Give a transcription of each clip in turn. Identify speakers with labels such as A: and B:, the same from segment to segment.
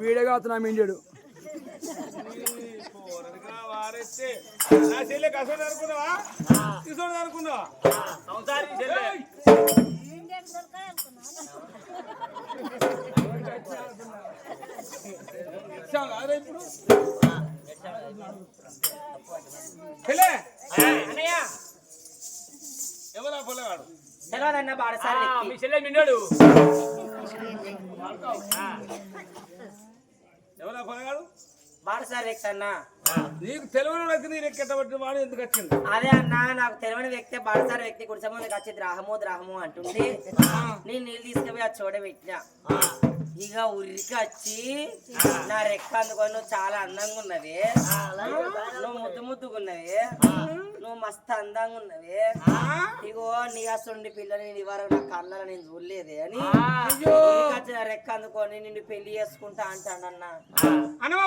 A: వీడియోగా అతను మిండాడు.
B: నా చెల్లె కసోడు అనుకున్నావా తీసుకోడు అనుకున్నావా సంసారి చెల్లె ఇచ్చావు కాదా ఇప్పుడు చెల్లె
C: అన్నయ్య.
B: ఎవరా పొలగాడు
C: తెలియదన్న బాడసారి వ్యక్తి.
B: మీ చెల్లె మిన్నాడు. ఎవరా పొలగాడు
C: బాడసారి వ్యక్తి అన్న.
B: నీకు తెలియని వ్యక్తి నీ ఎక్కెట్టబట్టి వాడు ఎందుకు వచ్చింది
C: అదే అన్న నాకు తెలియని వ్యక్తి బాడసారి వ్యక్తి కుడి సంబంధం వచ్చి ద్రాహము ద్రాహము అంటుంటే నేను నీళ్ళు తీసుకుపోయి ఆ చోట పెట్టిన. ఇక ఉరికి వచ్చి నా రెక్క అందుకొని నువ్వు చాలా అందంగా ఉన్నవి నువ్వు ముద్దు ముద్దుగున్నవి నువ్వు మస్తు అందంగా ఉన్నవి ఇగో నీ అసలు పిల్లని నీ వరకు నా కళ్ళలో నేను చూడలేదే అని ఉరికి వచ్చి నా రెక్క అందుకొని నిన్ను పెళ్ళి చేసుకుంటా అంటాడన్నా
B: అనవా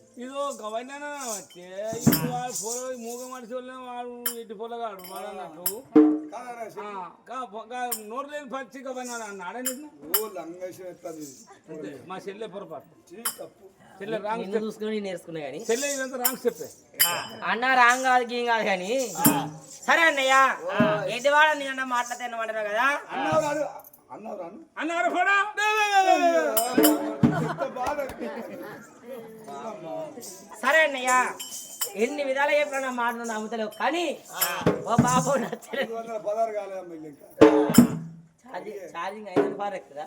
B: ఇదో గవర్నర్ వాడు వాడు ఇటు పొలగాడు వాడు అన్నట్టు ఆ, కా- కా- నోరు లేని పచ్చి గవర్నర్ అన్నాడే నిన్ను మా చెల్లె పొరపాటు చెల్లె రాంగ్
C: చూసుకుని నేర్చుకున్నా కానీ
B: చెల్లె ఇదంతా రాంగ్ చెప్పే
C: అన్న రాంగ్ కాదు గీం కాదు కానీ సరే అన్నయ్య ఎదివాడ నేను మాట్లాడితే అన్నమాట కదా
B: అన్నారు
C: సరే అన్నయ్య ఎన్ని విధాలు చెప్పినా నా మాట నువ్వు నమ్ముతలేవు. కానీ ఓ బాబు నచ్చలేదు అది ఛార్జింగ్ అయిన కదా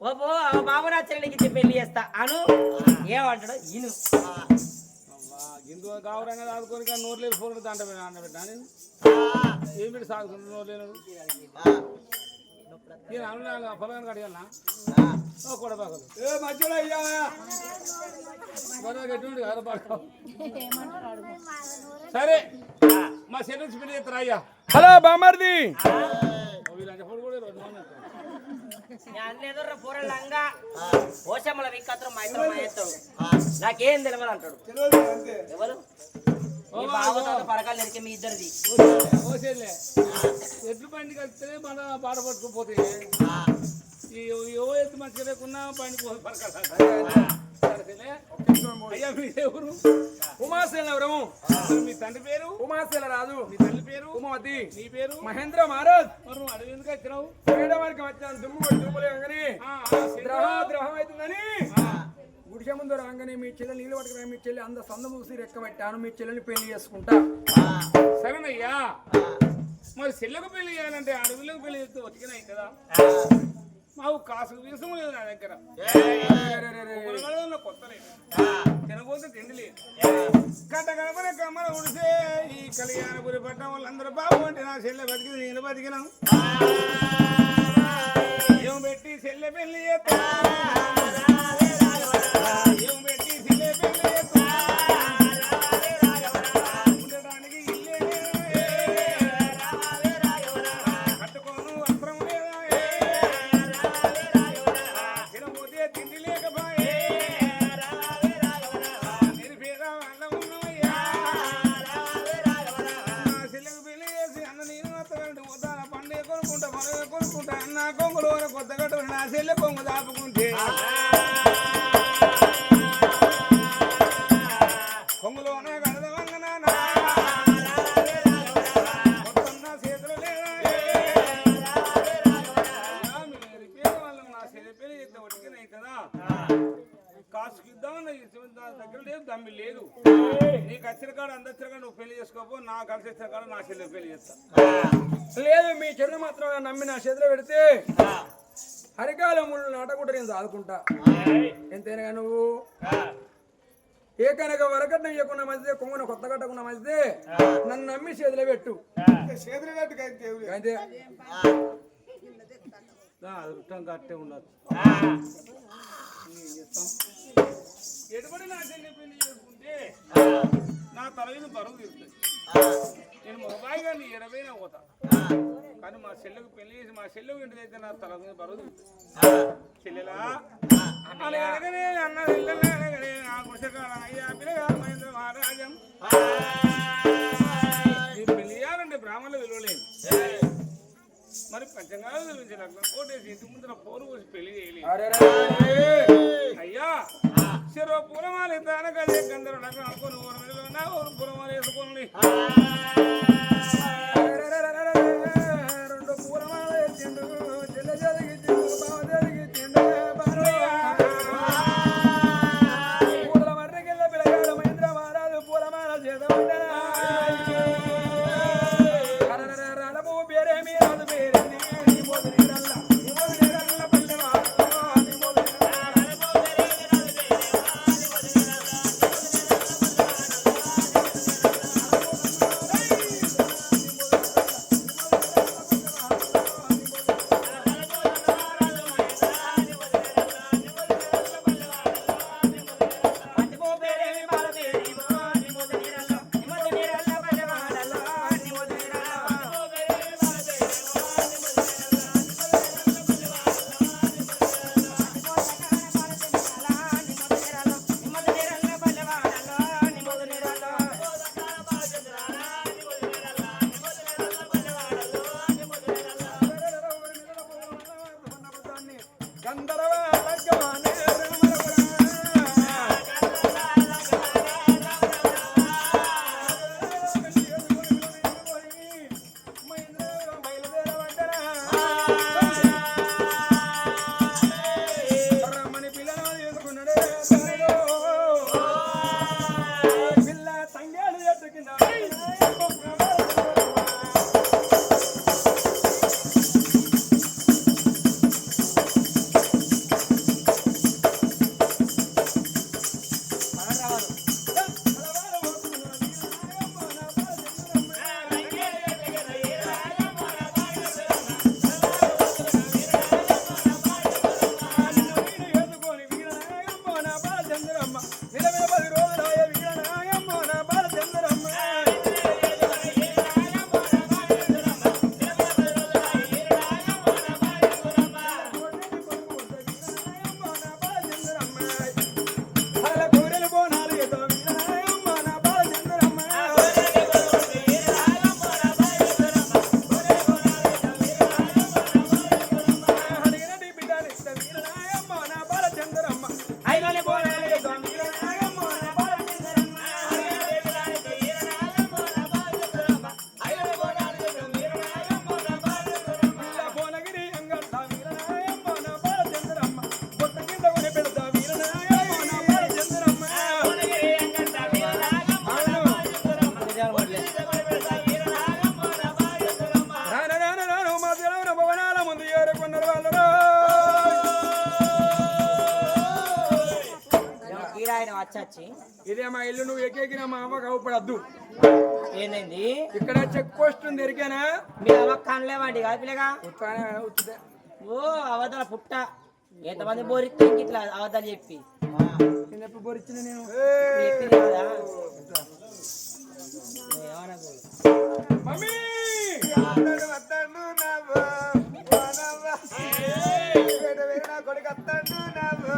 C: ఓ బాబు నచ్చలేనికి ఇచ్చి పెళ్ళి చేస్తా. అను. ఏమంటాడు ఇను.
B: గిందు కావరంగా ఆదుకొని కానీ నోరు లేని ఫోన్ అంట పెట్టా నేను ఏమిటి సాగుతుంది నోరు లేను నేను అన్న పొలగానికి అడిగానా ఓ కూడా బాగోదు పొలగానికి ఎటువంటి కాదు బాగా. సరే. మా నుంచి పెళ్ళి చేస్తారా అయ్యా?
A: హలో బామర్ది.
C: పోషమ్మల విక్కత్రం మా ఇద్దరు మా ఎత్తాడు నాకేం తెలియదు అంటాడు. ఎవరు? మీ బావతో పరకాలు నెరికే మీ ఇద్దరిది.
B: ఎడ్లు బండి కలిస్తే మన బాధ పట్టుకుపోతే. ఈ ఏ ఎద్దు మంచిగా లేకున్నా బండి. అయ్యా మీ ఎవరు?
A: ఉమాసేన ఎవరము
B: మీ తండ్రి పేరు?
A: ఉమాసేన రాజు.
B: మీ తల్లి పేరు?
A: ఉమావతి.
B: నీ పేరు?
A: మహేంద్ర మహారాజ్
B: మరి అడవి ఎందుకు వచ్చినావు
A: వేయడానికి వచ్చాను దుమ్ము
B: ఆ, చెల్లె.
A: ద్రహ ద్రహం అవుతుందని గుడిసె ముందు రాగానే మీ చెల్లెలు నీళ్ళు పట్టుకురా మీ చెల్లి అంద సంద మూసి రెక్క పెట్టాను మీ చెల్లెని పెళ్ళి చేసుకుంటా.
B: సరేనయ్యా? మరి చెల్లెకు పెళ్ళి చేయాలంటే అడవిలకు పెళ్ళి చేస్తే వచ్చిన కదా. మాకు కాసు వీసం లేదు నా దగ్గర. కొత్త తినబోతే తిండి లేదు. కట్ట కనపడే కమ్మల ఉడిసే ఈ కళ్యాణపురి పట్టణం వాళ్ళందరూ బాబు అంటే నా చెల్లె బతికి నేను బతికినాం ఏం పెట్టి చెల్లె పెళ్ళి చేస్తా? కొనుక్కుంటా పండుగ కొనుక్కుంటా అన్న కొంగులు కొత్త కట్టు నా చెల్లె కొంగు దాపుకుంటే చేసుకోపో నా కలిసి వచ్చిన కాడ నా చెల్లె పెళ్ళి చేస్తా.
A: లేదు మీ చెల్లి మాత్రం నమ్మి నా చేతిలో పెడితే హరికాల ముళ్ళు నాటకుండా నేను సాదుకుంటా. ఎంతైనా నువ్వు
B: ఏ కనుక వరకట్న ఇవ్వకుండా మంచిదే కొంగన కొత్త కట్టకుండా మంచిదే నన్ను నమ్మి చేతిలో పెట్టు. అంతే
D: కట్టే ఉండదు
A: ఎటువంటి నా చెల్లి పెళ్ళి చేసుకుంటే నా తల మీద బరువు తీరుతుంది నేను మొబైల్ గారిని ఎడబైనా పోతా. కానీ మా చెల్లెకు పెళ్ళి చేసి మా చెల్లెకు ఇంటి దగ్గర నా తల బరువు తీరుతుంది చెల్లెలా? అన్న నా అయ్యా పిల్లగా మహేంద్ర మహారాజం. పెళ్ళి చేయాలంటే బ్రాహ్మణులు విలువలేదు మరి పంచంగా తెలిపించి లగ్నం కోటేసి ఇంటి ముందర పోరు పోసి పెళ్ళి చేయలేదు చెరో పూలమాలి తానకదే గంధర్వ లగ్నం అనుకుని ఊరు మీద నా ఊరు పూలమాల వేసుకోండి
B: ఇక్కడ చెక్ పోస్ట్ ఉంది ఎరికేనా
C: మీ అవ్వ కనలేవండి కాదు పిల్లగా. ఓ అవతల పుట్ట. ఎంతమంది బోరిస్తే ఇట్లా అవతలు చెప్పి?
B: ఎప్పుడు బోరిచ్చిన నేను?
C: చెప్పింది కదా.
B: మమ్మీ!
D: నా కొడుకు అత్తడు నవ్వు,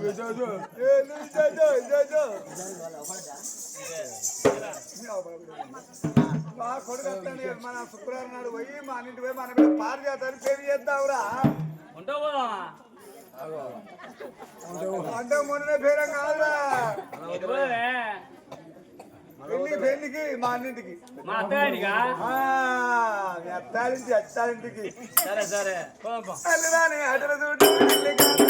D: విజయవంతం. ఏ, మా కొడుకు అత్తడు మన శుక్రవారం నాడు పోయి మా ఇంటికి పోయి మన మీద పారు చేద్దాం పెళ్ళి చేద్దావురా
A: ఉంటావా
D: అంటే మొన్న పేరం కాదురా పెళ్ళి పెళ్ళికి మా అన్నింటికి
A: మా అత్తగారిగా
D: అత్తారింటి అత్తారింటికి
A: సరే సరే
D: అల్లదాని చూడు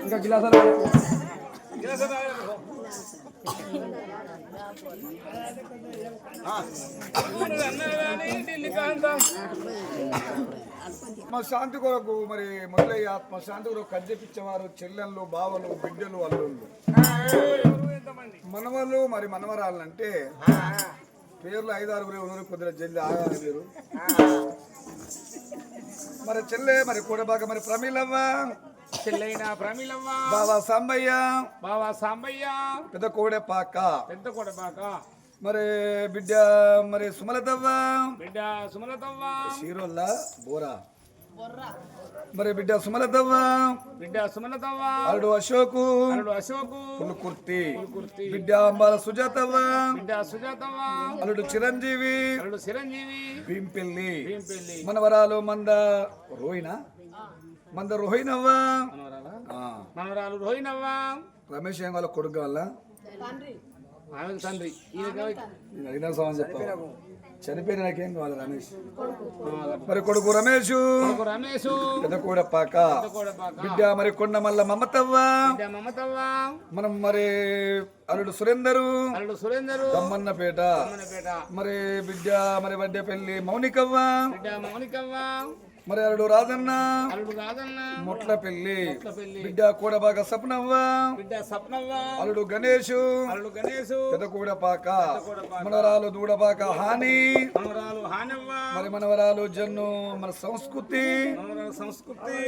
A: ఇంకా గిలాసాలు
D: మా శాంతి కొరకు మరి మొదలయ్య ఆత్మ శాంతి కొరకు కద్దెపిచ్చేవారు చెల్లెళ్ళు బావలు బిడ్డలు అల్లుళ్ళు. మనవలు మరి మనవరాళ్ళు అంటే పేర్లు ఐదారుగురే ఉన్నారు కొద్దిగా జల్లి ఆగాలి మీరు. మరి చెల్లె మరి కూడబాక మరి ప్రమీలవ్వ
B: చెల్లైన ప్రమిళమ్మ
D: బాబా సాంబయ్య.
B: బావా సాంబయ్య.
D: పెద్ద కోడె పాక
B: పెద్ద కొడబాక
D: మరి బిడ్డ మరి సుమలతవ్వ.
B: బిడ్డ సుమలతవ్వ.
D: షీరోల్లా బోరా. మరి బిడ్డ సుమలతవ్వ.
B: బిడ్డ సుమలతవ్వ.
D: అల్లుడు అశోకు.
B: అల్లుడు అశోకు.
D: కుర్తి
B: కుర్తి
D: బిడ్డ అంబాల సుజాతవ్వ.
B: బిడ్డ సుజాతవ్వ.
D: అల్లుడు చిరంజీవి.
B: అల్లుడు చిరంజీవి.
D: భీంపెల్లి.
B: భీంపెల్లి.
D: మనవరాలు మంద. రోహినా మంద రోహినవ్వ
B: మనవరాలా?
D: ఆ,
B: మనవరాలు రోహినవ్వ?
D: రమేష్ ఏం వాళ్ళ కొడుకు వల్ల
B: ఆమెకు తండ్రి. ఈయన
D: అడిగిన సమాన్ చెప్ప. చనిపోయిన నాకేం కావాలి రమేష్? మరి కొడుకు రమేష్?
B: రమేష్.
D: పెద్ద కూడా పాక బిడ్డ మరి కొండ మల్ల మమతవ్వ?
B: బిడ్డ మమతవ్వ?
D: మనం మరి అల్లుడు సురేందరు?
B: అల్లుడు సురేందరు.
D: దమ్మన్నపేట. మరి బిడ్డ మరి వడ్డేపల్లి మౌనికవ్వ?
B: బిడ్డ మౌనికవ్వ?
D: మరి అల్లుడు రాజన్న
B: అల్లుడు రాజన్న
D: ముట్ల
B: పెళ్ళి
D: బిడ్డ కూడబాగా సప్నవ్వ?
B: బిడ్డ సప్నవ్వ?
D: అల్లుడు గణేష్.
B: అల్లుడు గణేష్.
D: పెద్ద కూడపాక మనవరాలు దూడపాక హాని.
B: మనవరాలు హానవ్వ.
D: మరి మనవరాలు జన్ను మన సంస్కృతి.
B: సంస్కృతి.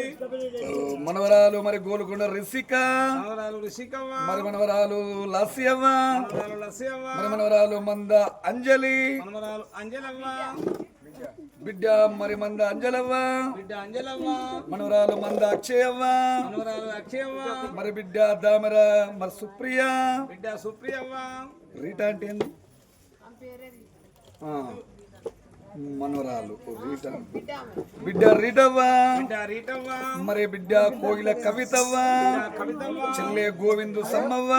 D: మనవరాలు మరి గోలుకొండ రిసిక
B: మనవరాలు ఋషికవ్వ
D: మరి మనవరాలు లాస్యవ్వ.
B: మనవరాలు లస్యవ్వ.
D: మరి మనవరాలు మంద అంజలి.
B: మనవరాలు అంజలవ్వ.
D: బిడ్డ మరి మంద అంజలవ్వ.
B: బిడ్డ అంజలవ్వ.
D: మనవరాలు మంద అక్షయవ్వ.
B: మనవరాలు అక్షయవ్వ.
D: మరి బిడ్డ దామర మరి సుప్రియ.
B: బిడ్డ సుప్రియవ్వ.
D: రీటా అంటే ఏంది? ఆ, మనవరాలు. బిడ్డ రీటవ్వ?
B: బిడ్డ రీటవ్వ?
D: మరి బిడ్డ కోగిల కవితవ్వ? చెల్లె గోవిందు సమ్మవ్వ?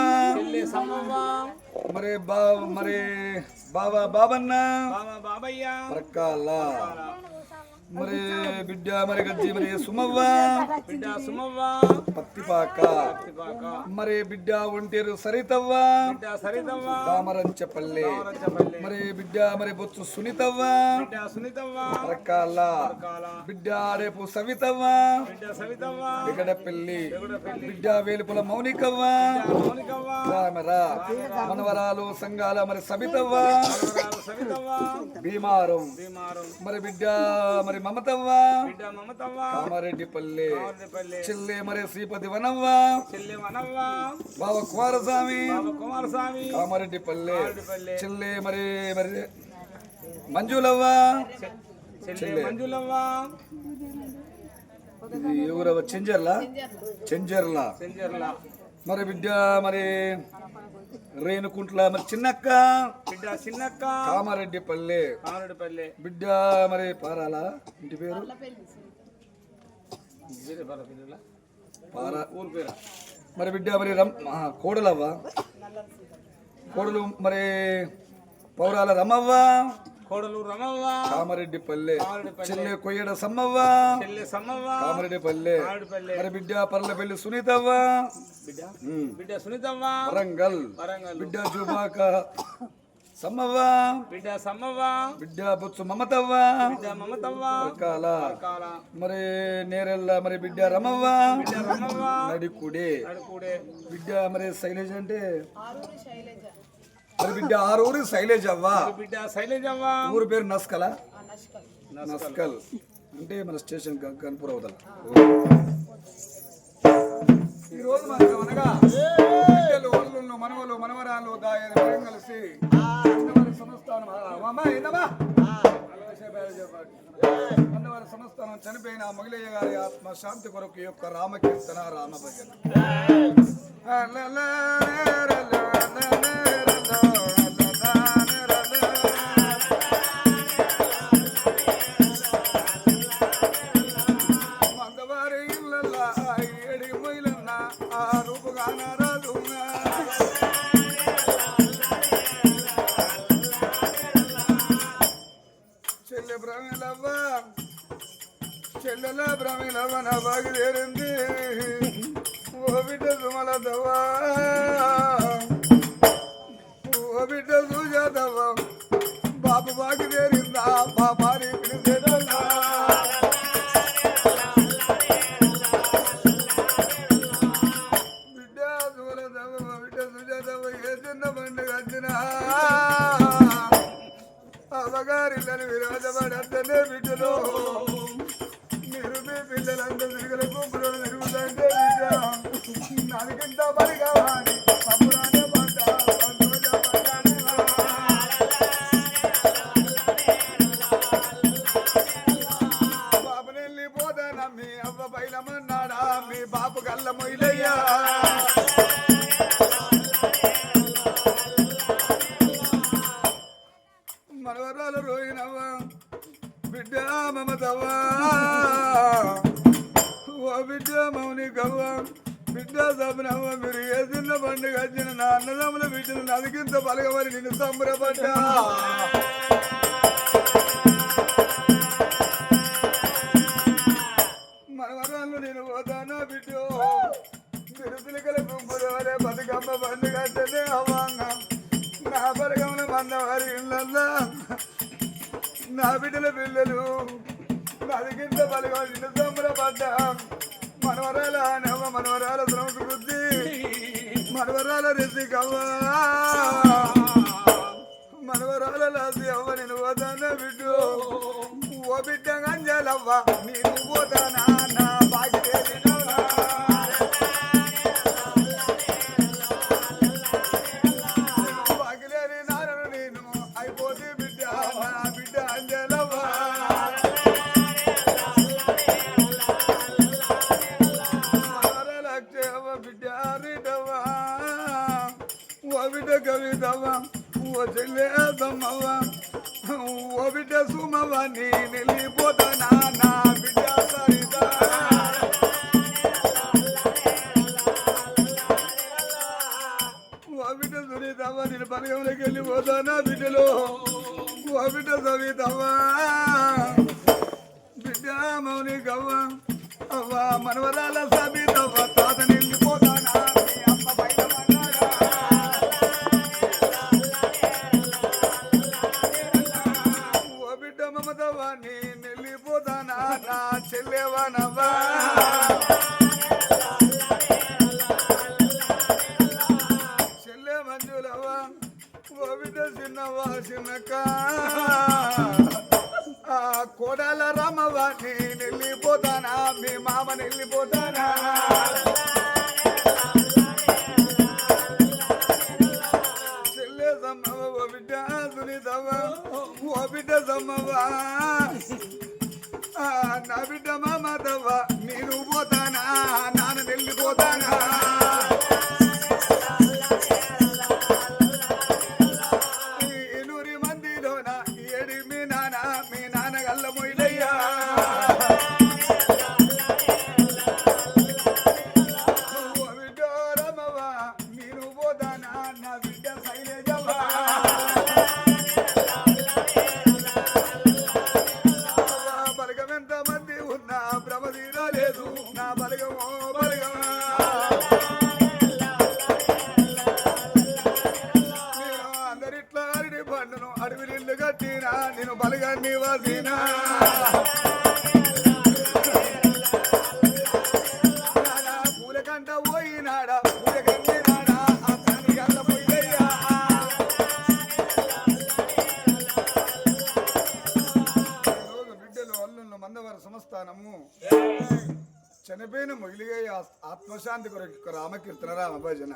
D: మరి బా మరి బాబా బాబన్న? ప్రకాల మరి బిడ్డ మరి గజ్జి మరి సుమవ్వ.
B: బిడ్డ సుమవ్వ.
D: పత్తిపాక.
B: తిపాక
D: మరి బిడ్డ ఒంటేరు సరితవ్వ.
B: సరితవ్వ.
D: దామరంచపల్లి. మరి బిడ్డ మరి బొత్సు సునీతవ్వ.
B: సునీతవ్వ.
D: ప్రకాల.
B: కాల
D: బిడ్డ రేపు సవితవ్వ.
B: సవితవ్వ.
D: బిగడపల్లి బిడ్డ వేలుపుల మౌనికవ్వ. రామరా. మనవరాలు సంఘాల మరి సవితవ్వ. భీమారం. మరి బిడ్డ మరి మమతవ్వ.
B: బిడ్డ మమతవ్వ.
D: కామారెడ్డిపల్లి.
B: కామరెడ్డిపల్లి.
D: చెల్లె మరి శ్రీపతి వనవ్వ.
B: చెల్లి వనవ్వ.
D: బావ కుమారస్వామి.
B: కుమారస్వామి.
D: కామారెడ్డిపల్లి.
B: కామారెడ్డిపల్లి.
D: చెల్లె మరి మరి మంజులవ్వ.
B: చెల్లి మంజులవ్వ.
D: ఇది ఎవరవ చెంజర్ల? చెంజర్ల.
B: సెంజర్ల
D: మరి బిడ్డ మరి రేణుకుంట్ల మరి చిన్నక్క.
B: బిడ్డ చిన్నక్క.
D: కామారెడ్డిపల్లి.
B: కామరెడ్డిపల్లి.
D: బిడ్డ మరి పారాల. ఇంటి పేరు? పారా
B: ఊరు పేరు?
D: మరి బిడ్డ మరి రమ్ ఆ, కోడలవ్వ? కోడలు మరి పౌరాల రమవ్వ?
B: కోడలు రమవ్వ.
D: కామారెడ్డిపల్లి.
B: కామారెడ్డిపల్లి.
D: చెల్లె కొయ్యడ సమ్మవ్వ.
B: చెల్లి సమ్మవ్వ.
D: కామారెడ్డిపల్లి.
B: కామారెడ్డిపల్లి.
D: మరి బిడ్డ పర్లపల్లి సునీతవ్వ.
B: బిడ్డ. బిడ్డ సునీతవ్వ.
D: వరంగల్.
B: వరంగల్.
D: బిడ్డ జుబాక సమ్మవ్వ.
B: బిడ్డ సమ్మవ్వ.
D: బిడ్డ బొత్సు మమతవ్వ.
B: బిడ్డ మమతవ్వ.
D: కాల
B: కాల
D: మరి నేరెల్ల మరి బిడ్డ రమవ్వ
B: బిడ్డ రమవ్వ.
D: నడికుడే.
B: అడుకుడే
D: బిడ్డ మరి శైలేజ అంటే? మరి బిడ్డ ఆ ఊరు శైలేజ్ అవ్వ?
B: బిడ్డ శైలేజ్ అవ్వ?
D: ఊరు పేరు నస్కల? నస్కల్. అంటే మన స్టేషన్ కనుపూర్ అవతల. ఈరోజు మనకు అనగా బిడ్డలు మనవలు మనవరాలు దాయని కలిసి సంస్థానం సంస్థానం చనిపోయిన మగిలయ్య గారి ఆత్మ శాంతి కొరకు యొక్క రామకీర్తన రామ అవ్వ బయలమన్నాడా మీ బాబు గల్ల మొయిలయ్యా మనవరాలు రోగినవ్వ బిడ్డ మమతవ్వా. ఓ బిడ్డ మౌని గవ్వా బిడ్డా సబనవ్వ మీరు పండుగ వచ్చిన నా అన్నదమ్ముల బిడ్డను నదికింత పలకమని నిన్ను సంబరపడ్డా. వరే బతుకమ్మ పండుగ అంటే అవాంగ. నా బతుకమ్మలు మందవారి ఇళ్ళల్లో నా బిడ్డల పిల్లలు బతికింత బలిగా నిన్ను సంబరపడ్డా మనవరాల నవ్వ మనవరాల సంస్కృతి మనవరాల రిసికవ్వా. మనవరాల లాసి అవ్వ నేను పోతాన బిడ్డు? ఓ బిడ్డ గంజలవ్వ నేను పోతానా? నా బాగా చెల్లేదమ్మవ్వ ఓ బిడ్డ సుమవ్వ నీ వెళ్ళేవనవా? కట్టినా నేను బలిగా నివాసినా సంస్థానము చనిపోయిన మొగిలిగయ్య ఆత్మశాంతి కొరకు రామకీర్తన
A: రామభజన.